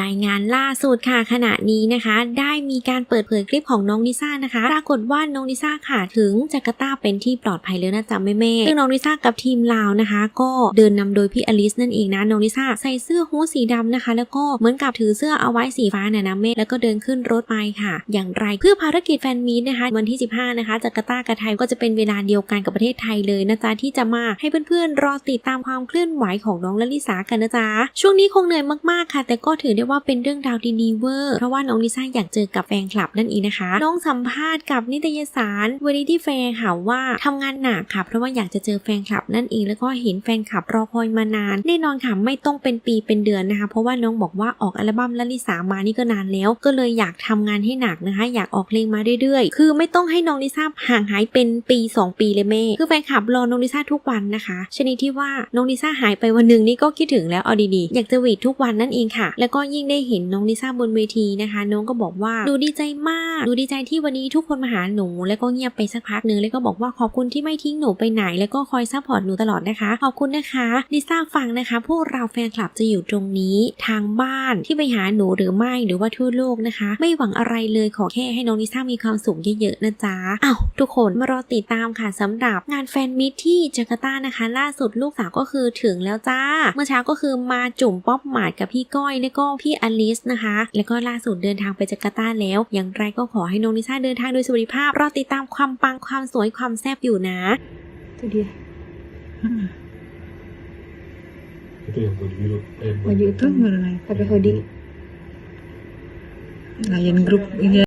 รายงานล่าสุดค่ะขณะนี้นะคะ ได้มีการเปิดเผยคลิปของน้องลิซ่านะคะ ปรากฏว่าน้องลิซ่าค่ะถึงจาการ์ตาเป็นที่ปลอดภัยแล้วนะจ๊ะแม่แม่ซึ่งน้องลิซ่ากับทีมลาวนะคะ ก็เดินนำโดยพี่อลิสนั่นเองนะน้องลิซ่าใส่เสื้อฮู้สีดำนะคะ แล้วก็เหมือนกับถือเสื้อเอาไว้สีฟ้าเนี่ยนะแม่แล้วก็เดินขึ้นรถไปค่ะ อย่างไรเพื่อภารกิจแฟนมีตนะคะ วันที่ 15 นะคะจาการ์ตากับไทยก็จะเป็นเวลาเดียวกันกับประเทศไทยเลยนะจ๊ะที่จะมาให้เพื่อนๆรอติดตามความเคลื่อนไหวของน้องลลิสากันนะจ๊ะช่วงนี้คงเหนื่อยมากๆค่ะ แต่ก็ถือได้ว่าเป็นเรื่องราวดีๆเวอร์เพราะว่าน้องลิซ่าอยากเจอกับแฟนคลับนั่นเองนะคะ น้องสัมภาษณ์กับนิตยสารว a ที่แฟร์ค่ะว่าทำงานหนักค่ะ เพราะว่าอยากจะเจอแฟนคลับนั่นเองแล้วก็เห็นแฟนคลับรอคอยมานาน แน่นอนค่ะไม่ต้องเป็นปีเป็นเดือนนะคะ เพราะว่าน้องบอกว่าออกอัลบั้มลลิสามานี่ก็นานแล้ว ก็เลยอยากทำงานให้หนักนะคะ อยากออกเพลงมาเรื่อยๆ คือไม่ต้องให้น้องลิซ่าห่างหายเป็นปี 2 ปีเลยแม่คือแฟนคลับรอน้องลิซ่าทุกวันนะคะชนิดที่ว่าน้องลิซ่าหายไปวันหนึ่งนี่ก็คิดถึงแล้วเอาดีๆอยากจะวีดทุกวันนั่นเองค่ะ แล้วก็ยิ่งได้เห็นน้องลิซ่าบนเวทีนะคะ น้องก็บอกว่าหนูดีใจมาก หนูดีใจที่วันนี้ทุกคนมาหาหนู แล้วก็เงียบไปสักพักหนึ่งแล้วก็บอกว่าขอบคุณที่ไม่ทิ้งหนูไปไหน แล้วก็คอยซัพพอร์ตหนูตลอดนะคะ ขอบคุณนะคะลิซ่าฟังนะคะ พวกเราแฟนคลับจะอยู่ตรงนี้ ทางบ้านที่ไปหาหนูหรือไม่หรือว่าทั่วโลกนะคะ ไม่หวังอะไรเลยขอแค่ให้น้องลิซ่ามีความสุขเยอะๆนะจ๊ะอ้าวทุกคนมารอติดตามค่ะสำหรับงานแฟนมิตที่จาการ์ตานะคะ ล่าสุดลูกสาวก็คือถึงแล้วจ้า เมื่อเช้าก็คือมาจุ่มป๊อปหมาดกับพี่ก้อยแล้วก็พี่อลิสนะคะ แล้วก็ล่าสุดเดินทางไปจาการ์ตาแล้ว อย่างไรก็ขอให้น้องลิซ่าเดินทางโดยสวัสดิภาพ รอติดตามความปังความสวยความแซ่บอยู่นะ Itu dia. Hmm. Itu yang baju biru. Eh, Baju itu mana? Pakai hoodie. Layan grup ini